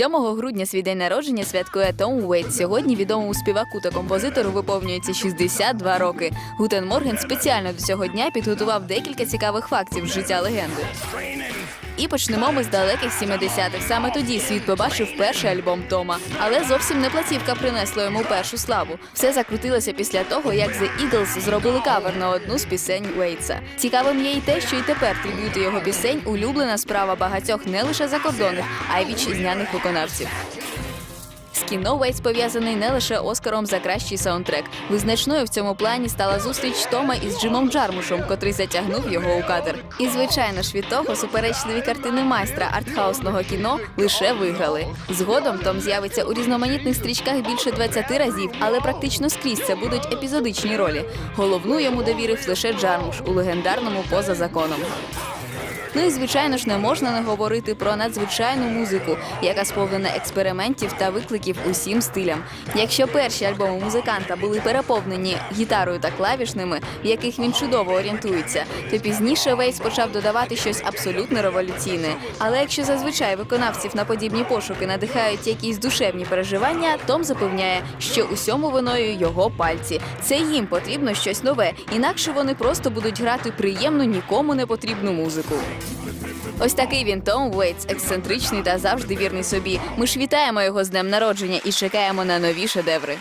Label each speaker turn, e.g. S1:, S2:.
S1: 7 грудня свій день народження святкує Том Уейт. Сьогодні відомому співаку та композитору виповнюється 62 роки. Гутен Морген спеціально до цього дня підготував декілька цікавих фактів життя легенди. І почнемо ми з далеких 70-х. Саме тоді світ побачив перший альбом Тома. Але зовсім не платівка принесла йому першу славу. Все закрутилося після того, як The Eagles зробили кавер на одну з пісень Уейтса. Цікавим є й те, що і тепер триб'юти його пісень улюблена справа багатьох не лише закордонних, а й вітчизняних виконавців. З кіно Уейтс пов'язаний не лише Оскаром за кращий саундтрек. Визначною в цьому плані стала зустріч Тома із Джимом Джармушем, котрий затягнув його у кадр. І звичайно ж від того суперечливі картини майстра артхаусного кіно лише виграли. Згодом Том з'явиться у різноманітних стрічках більше 20 разів, але практично скрізь це будуть епізодичні ролі. Головну йому довірив лише Джармуш у легендарному поза законом. Ну і звичайно ж не можна не говорити про надзвичайну музику, яка сповнена експериментів та викликів усім стилям. Якщо перші альбоми музиканта були переповнені гітарою та клавішними, в яких він чудово орієнтується, то пізніше Вейс почав додавати щось абсолютно революційне. Але якщо зазвичай виконавців на подібні пошуки надихають якісь душевні переживання, Том запевняє, що усьому виною його пальці. Це їм потрібно щось нове, інакше вони просто будуть грати приємну нікому не потрібну музику. Ось такий він Том Уейтс, ексцентричний та завжди вірний собі. Ми ж вітаємо його з днем народження і чекаємо на нові шедеври.